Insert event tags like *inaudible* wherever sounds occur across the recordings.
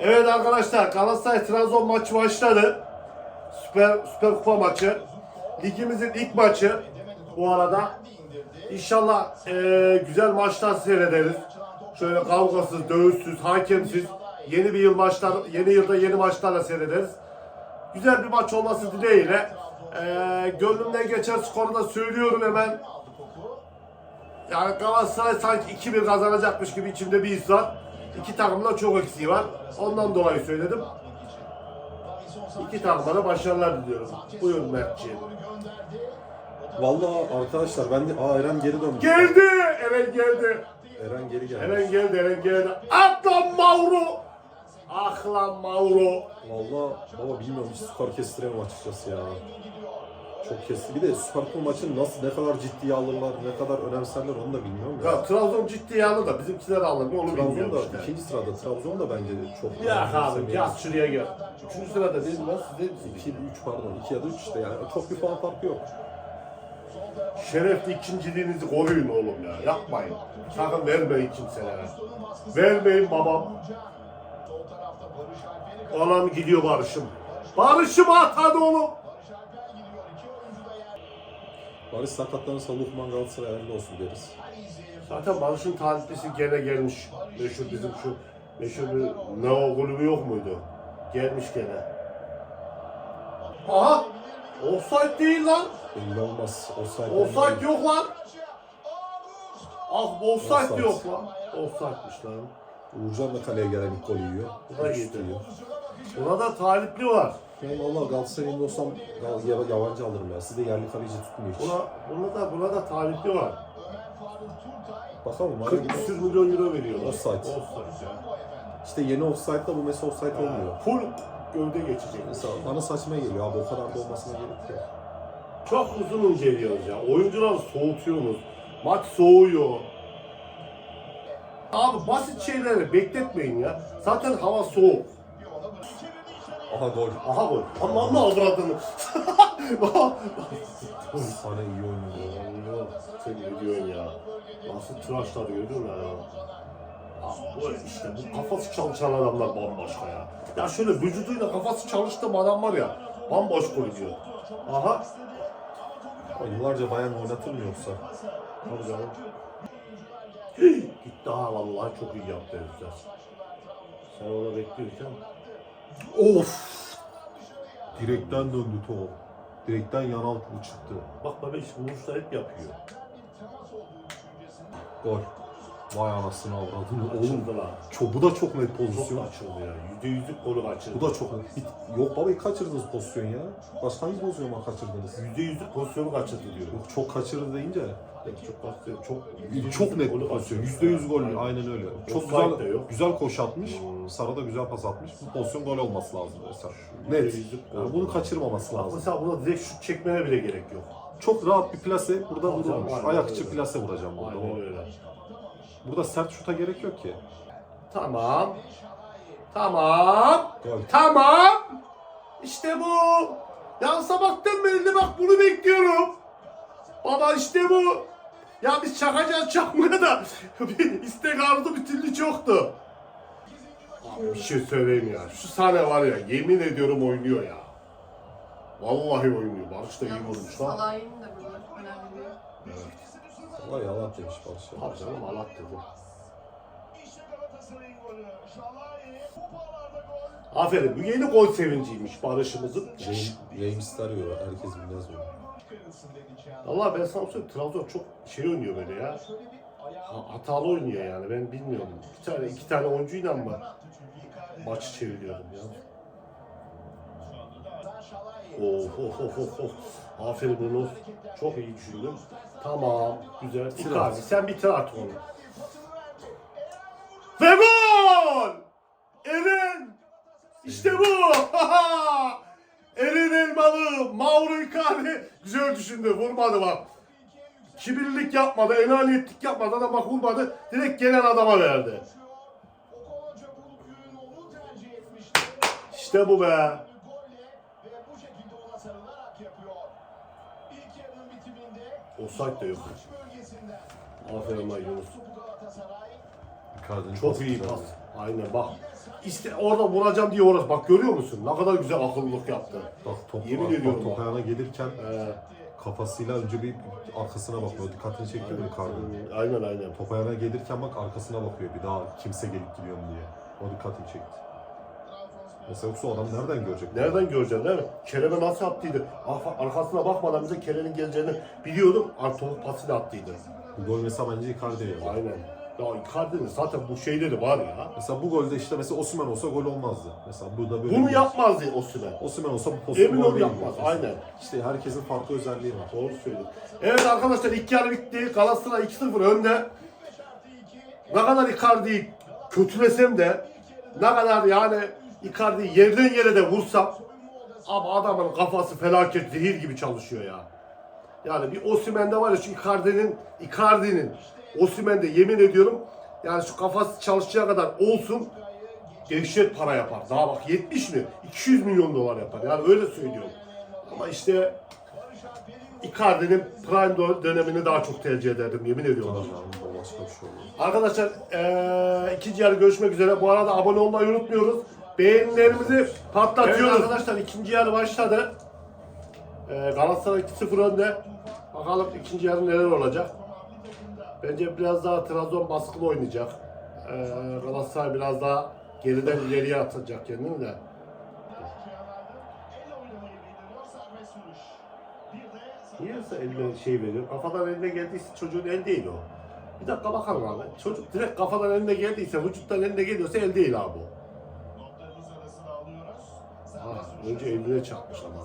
Evet arkadaşlar Galatasaray Trabzon maçı başladı. Süper Süper Kupa maçı. Ligimizin ilk maçı bu arada. İnşallah eee, güzel maçlar seyrederiz. Şöyle kavgasız, dövüşsüz, hakemsiz yeni bir yıl maçlar, yeni yılda yeni maçlarla seyrederiz. Güzel bir maç olması dileğiyle. Eee gönlümden geçen skoru da söylüyorum hemen. Yani Galatasaray sanki 2-1 kazanacakmış gibi içimde bir his var. İki takımda çok eksiği var. Ondan dolayı söyledim. İki takıma da başarılar diliyorum. Buyur Mertciğim. Vallahi arkadaşlar ben de aa Eren geri döndü. Geldi! Eren geldi. Eren geri geldi. Eren geldi, Eren geldi. At lan Mauro! Ah lan Mauro! Vallahi baba bilmiyorum hiç skor kestiremem açıkçası ya. Çok kesti. Bir de Süper Kupa maçını nasıl ne kadar ciddiye alırlar, ne kadar önemserler onu da bilmiyorum ya. Ya Trabzon ciddi aldı da bizimkiler alır mı onu Trabzon bilmiyorum da işte. ikinci sırada. Trabzon da bence çok Ya abi önemsemeyen- yaz şuraya gel. Üçüncü sırada değil mi lan? Siz değil misiniz? 2 3 pardon 2 ya da 3 işte yani çok bir puan farkı yok. Şerefli ikinciliğinizi koruyun oğlum ya. Yapmayın. Sakın vermeyin kimselere. Vermeyin babam. Anam gidiyor Barış'ım. Barış'ım at hadi oğlum. Barış sakatlanırsa Lukman Galatasaray hayırlı olsun deriz. Zaten Barış'ın taliplisi gene gelmiş. Meşhur bizim şu meşhur bir Neo kulübü yok muydu? Gelmiş gene. Aha! Offside değil lan. Belli olmaz. Offside Offside yok lan. Ah offside Offside. yok lan. Offside'miş lan. Uğurcan da kaleye gelen ilk golü yiyor. Bu da yedi. Yiyor. Burada talipli var. Ben valla Galatasaray'ın olsam gal- ya- yabancı alırım ya. Siz de yerli kaleci tutmuyor hiç. Buna, buna da buna da talipli var. Bakalım. hadi 40 gidelim. küsür milyon euro veriyorlar. Offside. Offside ya. İşte yeni offside'da bu mesela offside olmuyor. Full gövde geçecek. Mesela bana saçma geliyor abi o kadar da olmasına gerek yok. Çok uzun inceliyoruz ya. Oyuncuları soğutuyorsunuz. Maç soğuyor. Abi basit şeyleri bekletmeyin ya. Zaten hava soğuk. Aha gol. Aha gol. Ne avradını. *laughs* Sana iyi oynuyor. Allah, Sen ne diyorsun ya? Nasıl tıraşladı gördün mü ya? Bu işte bu kafası çalışan adamlar bambaşka ya. Ya şöyle vücuduyla kafası çalıştığım adam var ya bambaşka oynuyor. Aha. Ama Yıllarca bayan oynatır mı yoksa? Tabii canım. Gitti ha vallahi çok iyi yaptı herifler. Sen orada bekliyorken. Of! Direkten döndü top. Direkten yan altı çıktı. Bak bebek vuruşlar hep yapıyor. Gol. Vay anasını avradını. Oğlum Açıldı lan. çok, bu da çok net Çok pozisyon. açıldı ya. Yüzde yüzlük golü kaçırdı. Bu da çok net. Bir- Yok baba kaçırdınız pozisyon ya. Başka hangi pozisyon var kaçırdınız? Yüzde yüzlük pozisyonu kaçırdı diyor. Yok çok kaçırdı deyince. Çok kaçırdı. Çok, Çok net golü pozisyon. kaçırdı. Yüzde yüz gol. Aynen öyle. Çok Offside güzel yok. güzel koş atmış. Sara da güzel pas atmış. Bu pozisyon gol olması lazım mesela. Yüzde Net. Yani bunu kaçırmaması Bak lazım. mesela burada direkt şut çekmene bile gerek yok. Çok rahat bir plase burada Aynen, vurulmuş. aynen Ayak öyle. içi plase vuracağım burada. Aynen öyle. Burada sert şuta gerek yok ki. Tamam. Tamam. Gol. Tamam. İşte bu. Ya sabahtan beri de bak bunu bekliyorum. Baba işte bu. Ya biz çakacağız çakmaya da *laughs* istek arzu bir türlü çoktu. Abi bir şey söyleyeyim ya. Şu sahne var ya yemin ediyorum oynuyor ya. Vallahi oynuyor. Barış da iyi vurmuş lan. Salah'ın da burada önemli bir Evet. Vay yalan demiş ya. Tabii canım Allah dedi. Aferin. Bu yeni gol sevinciymiş Barış'ımızın. James, James arıyor. Herkes bilmez onu. Vallahi ben sana söyleyeyim Trabzon çok şey oynuyor böyle ya. Ha- hatalı oynuyor yani ben bilmiyorum. Bir tane iki tane oyuncuyla mı maçı çeviriyorum ya. Of of of of of. Aferin Bruno. Çok iyi düşündün. Tamam. Güzel. Icardi sen bitir artık onu. Ve gol! Eren! İşte bu! *laughs* Eren Elmalı, Mauro Icardi güzel düşündü, vurmadı bak. Kibirlilik yapmadı, enaniyetlik yapmadı, adam bak vurmadı, direkt gelen adama verdi. İşte bu be. Offside de yok. Aferin lan Yunus. Icardi'nin Çok pası iyi pas. Aynen bak. İşte orada vuracağım diye orası. Bak görüyor musun? Ne kadar güzel akıllılık yaptı. Bak top, Yemin bak, ediyorum bak, top bak. ayağına gelirken Ee, kafasıyla önce bir arkasına bakıyor. Dikkatini çekti mi Icardi? aynen aynen. Top ayağına gelirken bak arkasına bakıyor bir daha kimse gelip gidiyor mu diye. O dikkatimi çekti. Mesela yoksa adam nereden görecek? Nereden göreceksin değil mi? Kerem'e nasıl attıydı? Arka- Arkasına bakmadan bize Kerem'in geleceğini biliyordum. Artık pasıyla attıydı. Bu gol mesela bence Icardi'ye yazar. Aynen. Ya Icardi'nin zaten bu şeyleri var ya. Mesela bu golde işte mesela Osimhen olsa gol olmazdı. Mesela burada böyle Bunu bir- yapmazdı Osimhen. Osimhen olsa bu pozisyon Emin ol yapmaz. Aynen. İşte herkesin farklı özelliği var. Doğru söylüyorsun. Evet arkadaşlar ilk yarı bitti. Galatasaray 2-0 önde. Ne kadar Icardi'yi kötülesem de ne kadar yani Icardi'yi yerden yere de vursam ama adamın kafası felaket zehir gibi çalışıyor ya. Yani bir Osimhen'de var ya şu Icardi'nin Icardi'nin Osimhen'de yemin ediyorum yani şu kafası çalışacağı kadar olsun dehşet para yapar. Daha bak 70 mi? 200 milyon dolar yapar. Yani öyle söylüyorum. Ama işte Icardi'nin prime dö- dönemini daha çok tercih ederdim yemin ediyorum. Şey. Arkadaşlar eee ikinci yarı görüşmek üzere. Bu arada abone olmayı unutmuyoruz. Beğenilerimizi patlatıyoruz. Evet arkadaşlar ikinci yarı başladı. Eee Galatasaray 2-0 önde. Bakalım ikinci yarı neler olacak. Bence biraz daha Trabzon baskılı oynayacak. Eee Galatasaray biraz daha geriden ileriye atacak kendini de. Niyeyse eline şey veriyor. Kafadan eline geldiyse çocuğun el değil o. Bir dakika bakalım abi. Çocuk direkt kafadan eline geldiyse, vücuttan eline geliyorsa el değil abi o. önce eline çarpmış ama.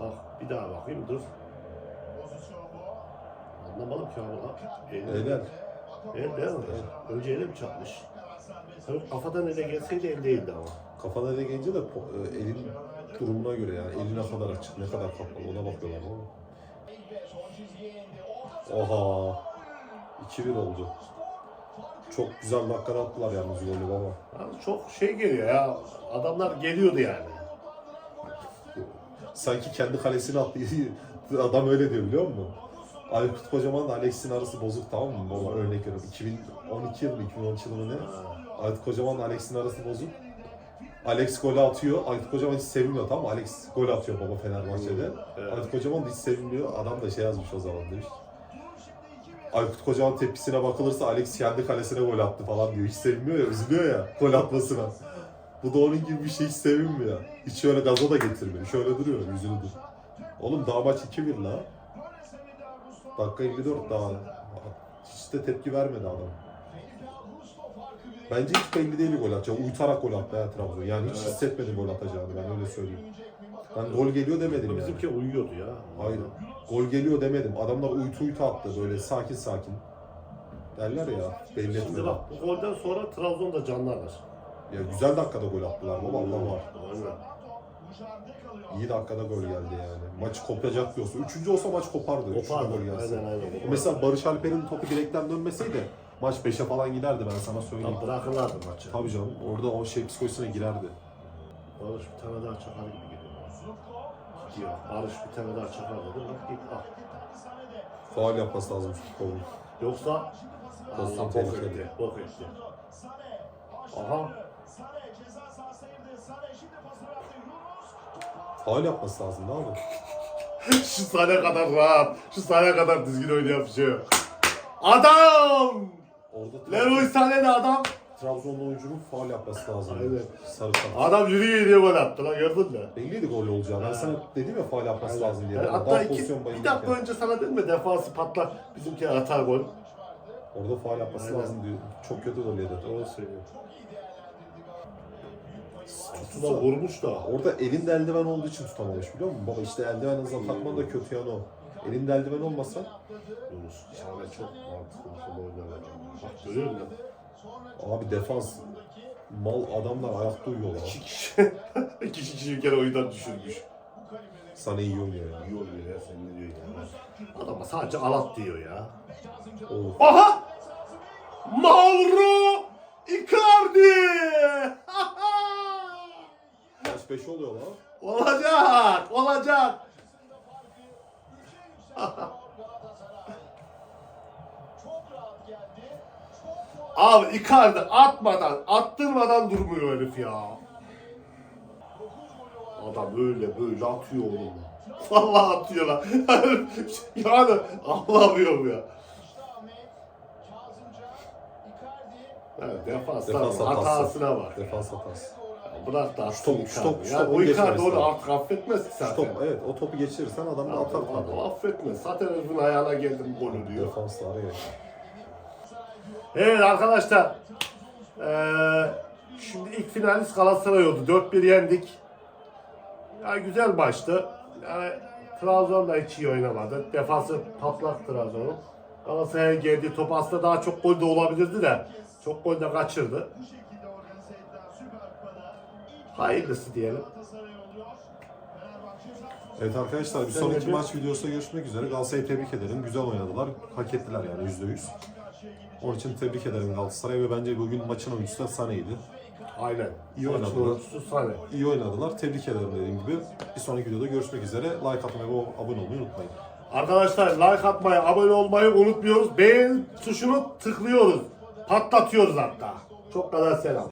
Bak bir daha bakayım dur. Anlamadım ki abi lan. Eline-. El değil mi? Önce ele mi çarpmış? Tabii kafadan ele gelseydi el değildi ama. Kafana ele gelince de po- e, elin durumuna göre yani eli ne kadar açık ne kadar kapalı ona bakıyorlar ama. Oha. 2-1 oldu. Çok güzel dakikada attılar yalnız golü baba. Abi çok şey geliyor ya. Adamlar geliyordu yani. Sanki kendi kalesine attı. *laughs* Adam öyle diyor biliyor musun? Aykut Kocaman da Alex'in arası bozuk tamam mı? Baba örnek veriyorum. 2012 yılı mı 2013 yılı mı ne? Aykut Kocaman da Alex'in arası bozuk. Alex golü atıyor. Aykut Kocaman hiç sevinmiyor tamam mı? Alex gol atıyor baba Fenerbahçe'de. Evet. Aykut Kocaman da hiç sevinmiyor. Adam da şey yazmış o zaman demiş. Aykut Kocaman tepkisine bakılırsa Alex kendi kalesine gol attı falan diyor. Hiç sevinmiyor ya, üzülüyor ya gol atmasına. Bu da onun gibi bir şey hiç sevinmiyor. Hiç şöyle gaza da getirmiyor. Şöyle duruyor yüzünü dur. Oğlum daha maç 2-1 la. Dakika 54 daha. Hiç de tepki vermedi adam. Bence hiç belli değil gol atacağı. Uyutarak gol attı ya Trabzon. Yani hiç hissetmedim gol atacağını ben öyle söyleyeyim. Ben gol geliyor demedim yani. Bizimki uyuyordu ya. Hayır. Gol geliyor demedim. Adamlar uyutu uyutu attı böyle sakin sakin. Derler ya belli Şimdi etmeden. bak bu golden sonra Trabzon da canlanır. Ya güzel dakikada gol attılar baba Allah var. Aynen. İyi dakikada gol geldi yani. Maç kopacak diyorsun. Üçüncü olsa maç kopardı. Üçüncü Kopardı. gol gelse. Aynen aynen. Mesela Barış Alper'in topu direkten dönmeseydi maç 5'e falan giderdi ben sana söyleyeyim. Tam bırakırlardı maçı. Tabii canım orada o şey psikolojisine girerdi. Barış bir tane daha çakar gibi geliyor. Gidiyor. Barış bir tane daha çakar dedi. Bak git al. Faal yapması lazım futbolun. Yoksa Pozisyon Allah bok tehlikeli. etti. Bok etti. Aha. Faal yapması lazım ne abi? *laughs* Şu sahne kadar rahat. Şu sahne kadar düzgün oynayan bir şey yok. Adam! Orada Leroy Sané de adam. Trabzonlu oyuncunun faal yapması lazım. Aynen. Sarı kart. Adam yürüye yürüye gol attı lan gördün mü? Belliydi gol olacağı. Ben Ha. sana dedim ya faal yapması lazım diye. Yani Daha hatta iki, pozisyon bir bayılırken. dakika önce sana dedim mi defansı patlar bizimki atar gol. Orada faal yapması Aynen. lazım diyor. Çok kötü gol yedi. Doğru söylüyor. Aslında vurmuş da. Orada elinde eldiven olduğu için tutamamış biliyor musun? Baba işte eldiven hızla takman da kötü yanı o. Elinde eldiven olmasa Yunus. Şahane çok mantıklı bir şey oynar. Bak görüyor musun? abi defans mal adamlar ayakta uyuyorlar. İki kişi, *laughs* iki kişi bir kere oyundan düşürmüş. Sana iyi oynuyor ya. İyi oluyor ya sen ne diyorsun ya. Adama sadece alat diyor ya. Of. Aha! Mauro Icardi! *laughs* Kaç 5 oluyor lan? olacak, olacak. *laughs* Abi Icardi atmadan, attırmadan durmuyor herif ya. Adam böyle böyle atıyor oğlum. Vallahi atıyor lan. *laughs* yani anlamıyorum ya. Evet, Defans var, hatası. hatasına var. Defans hatası. Bırak da atsın şu top- Icardi. Ya topu o Icardi onu artık affetmez ki zaten. top, evet o topu geçirirsen adam da atar Adam tabii. affetmez. Zaten herifin ayağına geldim golü diyor. Defansla araya. Evet arkadaşlar. Eee şimdi ilk finalist Galatasaray oldu. 4-1 yendik. Ya güzel maçtı. Yani Trabzon da hiç iyi oynamadı. Defansı patlak Trabzon'un. Galatasaray'a geldiği top aslında daha çok gol de olabilirdi de. Çok gol de kaçırdı. Hayırlısı diyelim. Evet arkadaşlar bir sonraki bir- maç videosunda görüşmek üzere. Galatasaray'ı tebrik ederim. Güzel oynadılar. Hak ettiler yani %100. Onun için tebrik ederim Galatasaray ve bence bugün maçın oyuncusu da Sané'ydi. Aynen. İyi Maçın oynadılar. İyi oynadılar. Tebrik ederim dediğim gibi. Bir sonraki videoda görüşmek üzere. Like atmayı ve abone olmayı unutmayın. Arkadaşlar like atmayı, abone olmayı unutmuyoruz. Beğen tuşunu tıklıyoruz. Patlatıyoruz hatta. Çok kadar selam.